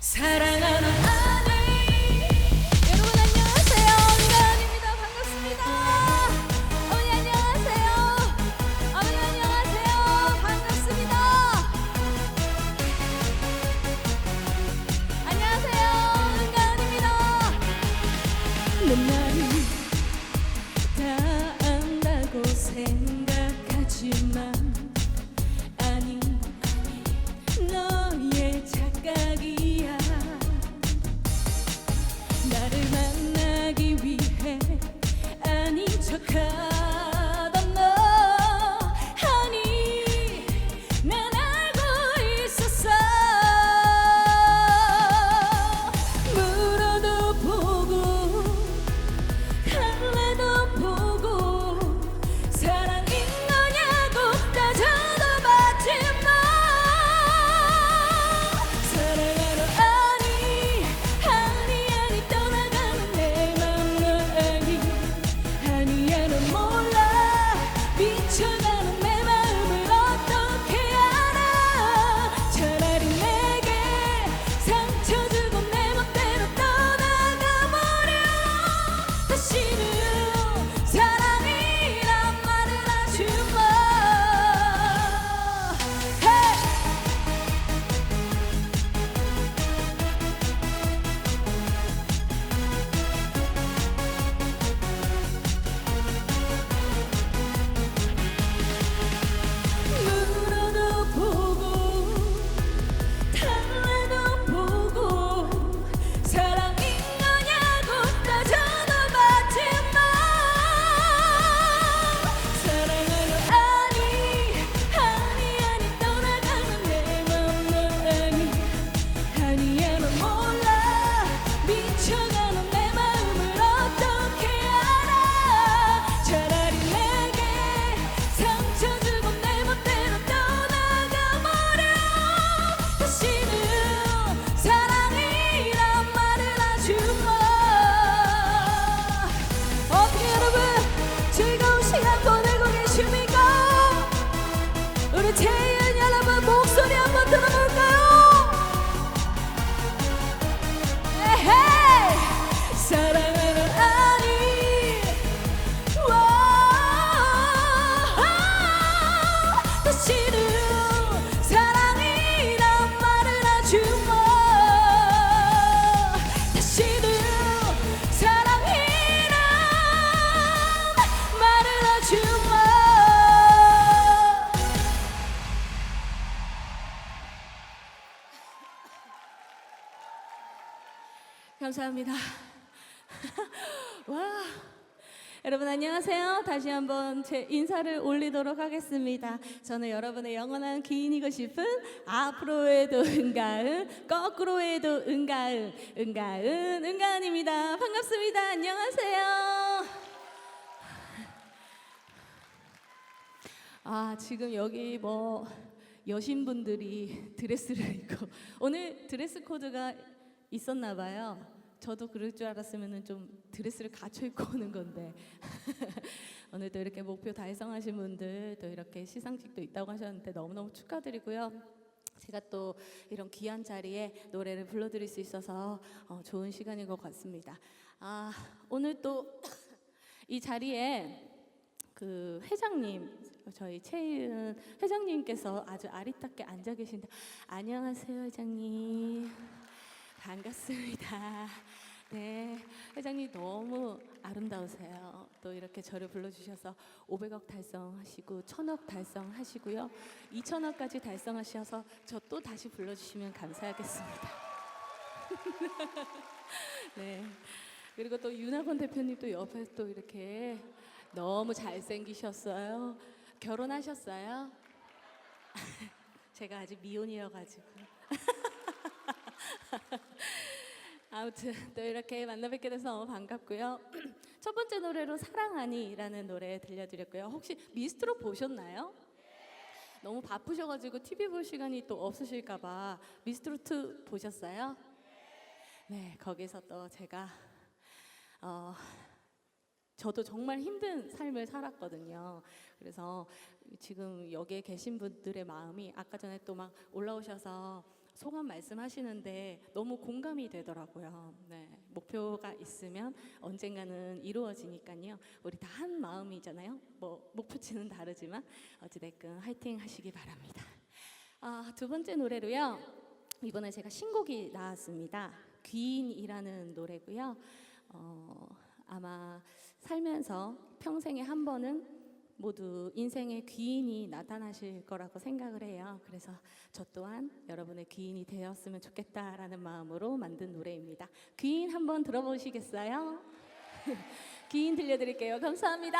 사랑하는 아내 여러분 안녕하세요. 은가은입니다. 반갑습니다. 어머니 안녕하세요. 어머니 안녕하세요. 반갑습니다. 안녕하세요. 은가은입니다. 내 말을 다 안다고 생각하지만 해. 아닌 척하 안녕하세요. 다시 한번 제 인사를 올리도록 하겠습니다. 저는 여러분의 영원한 기인이고 싶은 앞으로 해도 은가은, 거꾸로 해도 은가은, 은가은, 은가은입니다. 반갑습니다. 안녕하세요. 아, 지금 여기 뭐 여신분들이 드레스를 입고 오늘 드레스 코드가 있었나 봐요. 저도 그럴 줄 알았으면 좀 드레스를 갖춰 입고 오는 건데 오늘도 이렇게 목표 달성하신 분들 또 이렇게 시상식도 있다고 하셨는데 너무너무 축하드리고요. 제가 또 이런 귀한 자리에 노래를 불러드릴 수 있어서 어, 좋은 시간인 것 같습니다. 아, 오늘 또 이 자리에 그 회장님 저희 최은 회장님께서 아주 아리따게 앉아 계신데 안녕하세요 회장님 반갑습니다. 네 회장님 너무 아름다우세요. 또 이렇게 저를 불러주셔서 500억 달성하시고 1000억 달성하시고요 2천억까지 달성하셔서 저 또 다시 불러주시면 감사하겠습니다. 네. 그리고 또 윤학원 대표님 또 옆에 또 이렇게 너무 잘생기셨어요. 결혼하셨어요? 제가 아직 미혼이어가지고. 아무튼 또 이렇게 만나 뵙게 돼서 너무 반갑고요. 첫 번째 노래로 사랑하니라는 노래 들려드렸고요. 혹시 미스트로 보셨나요? 너무 바쁘셔가지고 TV 볼 시간이 또 없으실까봐 미스트로 2 보셨어요? 네, 거기서 또 제가 어, 저도 정말 힘든 삶을 살았거든요. 그래서 지금 여기에 계신 분들의 마음이 아까 전에 또 막 올라오셔서 소감 말씀하시는데 너무 공감이 되더라고요. 네, 목표가 있으면 언젠가는 이루어지니까요. 우리 다 한 마음이잖아요. 뭐 목표치는 다르지만 어찌됐든 화이팅 하시기 바랍니다. 아, 두 번째 노래로요. 이번에 제가 신곡이 나왔습니다. 귀인이라는 노래고요. 어, 아마 살면서 평생에 한 번은 모두 인생의 귀인이 나타나실 거라고 생각을 해요. 그래서 저 또한 여러분의 귀인이 되었으면 좋겠다라는 마음으로 만든 노래입니다. 귀인 한번 들어보시겠어요? 귀인 들려드릴게요. 감사합니다.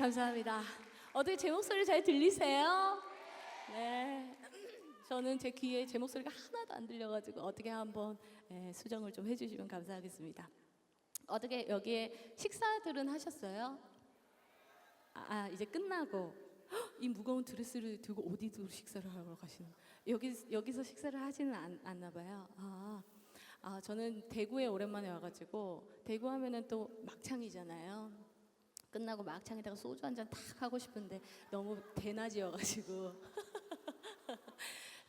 감사합니다. 어떻게 제 목소리 잘 들리세요? 네. 저는 제 귀에 제 목소리가 하나도 안 들려가지고 어떻게 한번 예, 수정을 좀 해주시면 감사하겠습니다. 어떻게 여기에 식사들은 하셨어요? 아, 아, 이제 끝나고 헉, 이 무거운 드레스를 들고 어디 도 식사를 하러 가시는? 여기 여기서 식사를 하지는 않, 않나 봐요. 아, 아 저는 대구에 오랜만에 와가지고 대구 하면은 또 막창이잖아요. 끝나고 막창에다가 소주 한 잔 탁 하고 싶은데 너무 대낮이어가지고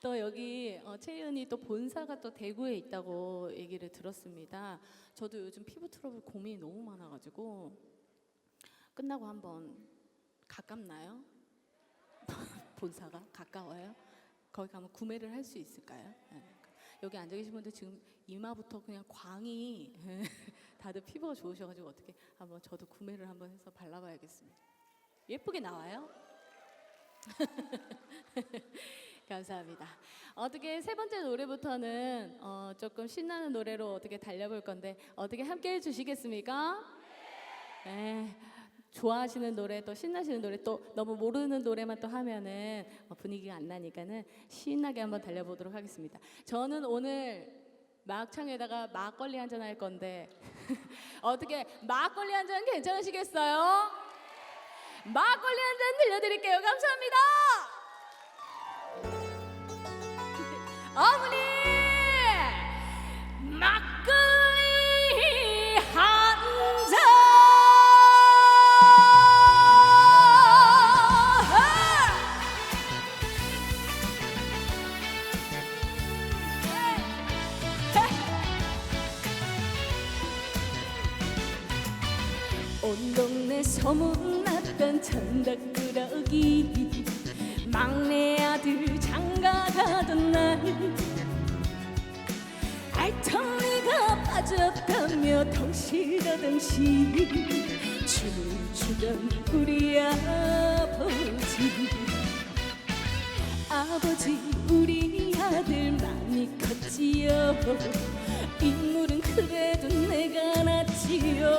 또 여기 어, 채연이 또 본사가 또 대구에 있다고 얘기를 들었습니다. 저도 요즘 피부 트러블 고민이 너무 많아가지고 끝나고 한번 가깝나요? 본사가 가까워요? 거기 가면 구매를 할 수 있을까요? 네. 여기 앉아 계신 분들 지금 이마부터 그냥 광이 다들 피부가 좋으셔가지고 어떻게 한번 저도 구매를 한번 해서 발라봐야겠습니다. 예쁘게 나와요? 감사합니다. 어떻게 세 번째 노래부터는 어, 조금 신나는 노래로 어떻게 달려볼 건데 어떻게 함께 해주시겠습니까? 네. 좋아하시는 노래 또 신나시는 노래 또 너무 모르는 노래만 또 하면은 어, 분위기가 안 나니까는 신나게 한번 달려보도록 하겠습니다. 저는 오늘 막창에다가 막걸리 한 잔 할 건데 어떻게 막걸리 한 잔 괜찮으시겠어요? 막걸리 한 잔 들려드릴게요. 감사합니다. 어머니 막 온 동네 소문났던 천덕꾸러기. 막내 아들 장가 가던 날. 알통리가 빠졌다며 덩실더덩실 춤을 추던 우리 아버지. 아버지 우리 아들 많이 컸지요. 인물은 그래도 내가 낫지요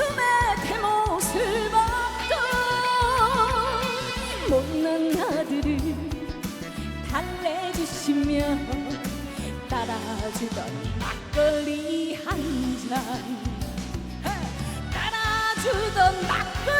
가슴에 대못을 박던 못난 아들을 달래주시며 따라주던 막걸리 한잔. 따라주던 막걸리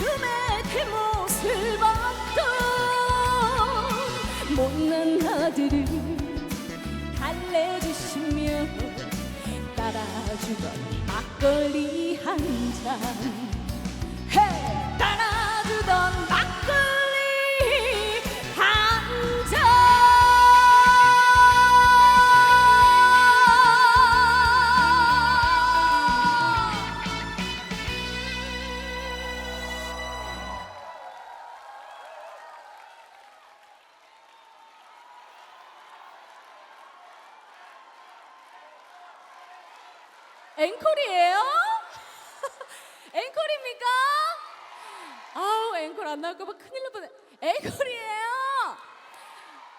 가슴에 대못을 박던 못난 아들을 달래주시며 따라주던 막걸리 한잔 앵콜 안 나올까봐 큰일 날 뻔해. 앵콜이에요.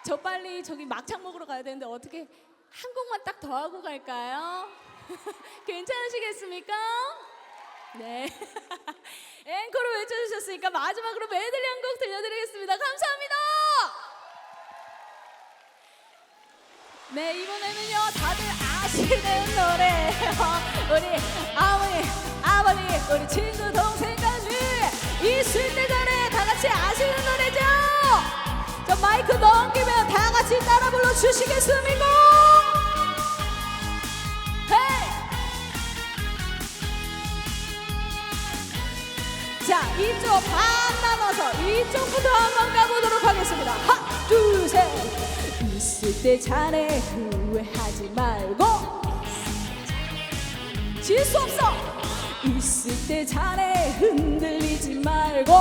저 빨리 저기 막창 먹으러 가야 되는데 어떻게 한 곡만 딱 더 하고 갈까요? 괜찮으시겠습니까? 네. 앵콜을 외쳐주셨으니까 마지막으로 메들리 한 곡 들려드리겠습니다. 감사합니다. 네 이번에는요 다들 아시는 노래예요. 우리 어머니, 아버님, 우리 친구 동생 까지 있을 때 전에 다 같이 아시는 노래죠. 저 마이크 넘기면 다 같이 따라 불러 주시겠습니까? 자, 이쪽 반 나눠서 이쪽부터 한번 가보도록 하겠습니다. 하나, 둘, 셋. 있을 때 잘해 후회하지 말고 질 수 없어. 있을 때 잘해. 흔들리지 말고.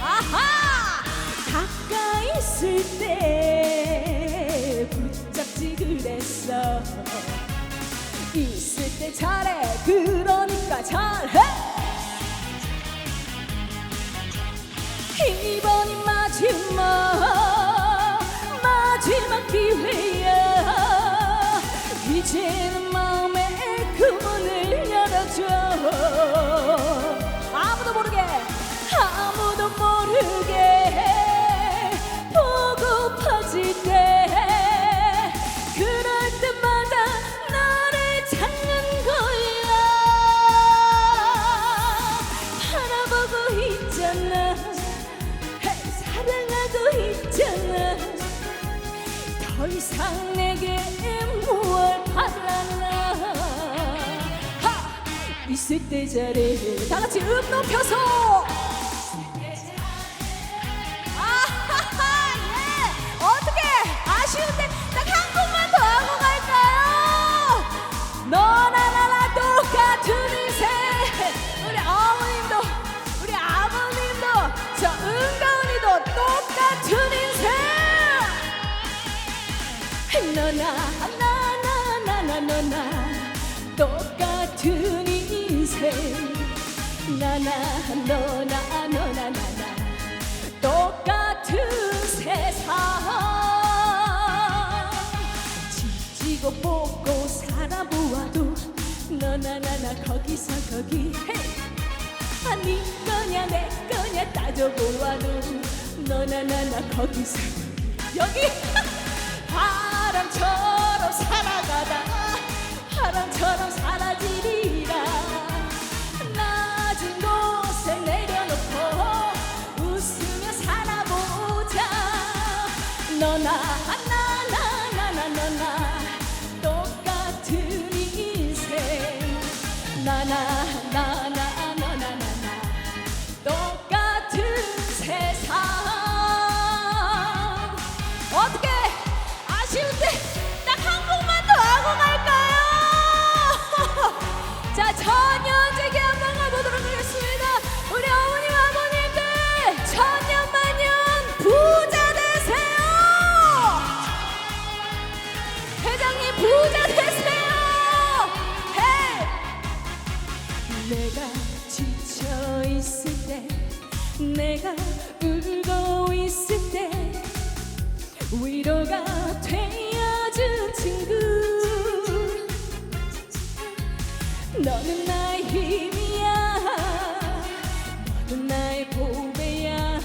아하! 가까이 있을 때 붙잡지 그랬어. 있을 때 잘해. 그러니까 잘해. 이번이 있을 때 잘해. 다 같이 음 높여서. 아하하 예. 어떻게 아쉬운데 딱 한 곡만 더 하고 갈까요? 너나 나나 똑같은 나나 너나 너나 나나. 똑같은 세상. 지지고 볶고 살아보아도 너나 나나 거기서 거기. 헤이. 아니 거냐 내 거냐 따져보아도 너나 나나 거기서 여기. 바람처럼 살아가다. 바람처럼 사라지리라 나나 위로가 되어준 친구. 너는 나의 힘이야. 너는 나의 보배야.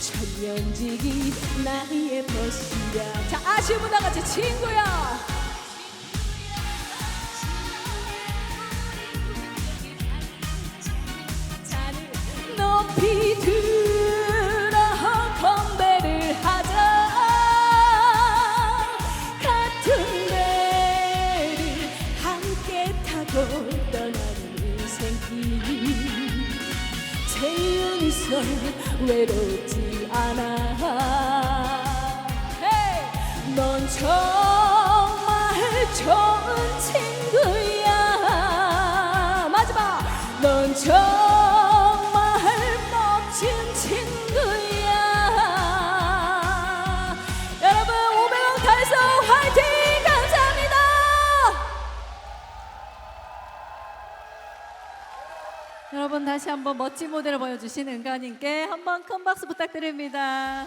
천년지기 나의 벗이야. 자 아쉬운 분다 같이 친구야 채윤서 외롭지 않아. 헤이! 넌 정말 좋은 친구야. 마지막! 넌 정말 여러분 다시 한번 멋진 무대를 보여주신 은가님께 한번 큰 박수 부탁드립니다.